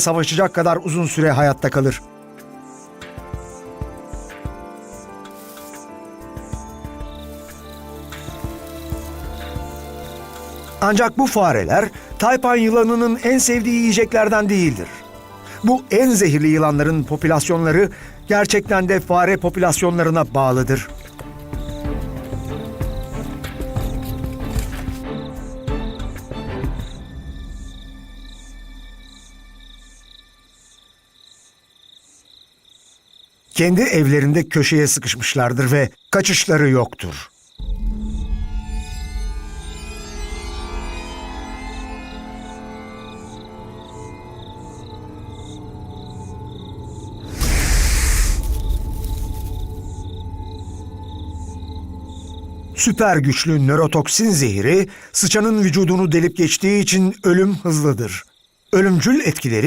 savaşacak kadar uzun süre hayatta kalır. Ancak bu fareler taypan yılanının en sevdiği yiyeceklerden değildir. Bu en zehirli yılanların popülasyonları gerçekten de fare popülasyonlarına bağlıdır. Kendi evlerinde köşeye sıkışmışlardır ve kaçışları yoktur. Süper güçlü nörotoksin zehri sıçanın vücudunu delip geçtiği için ölüm hızlıdır. Ölümcül etkileri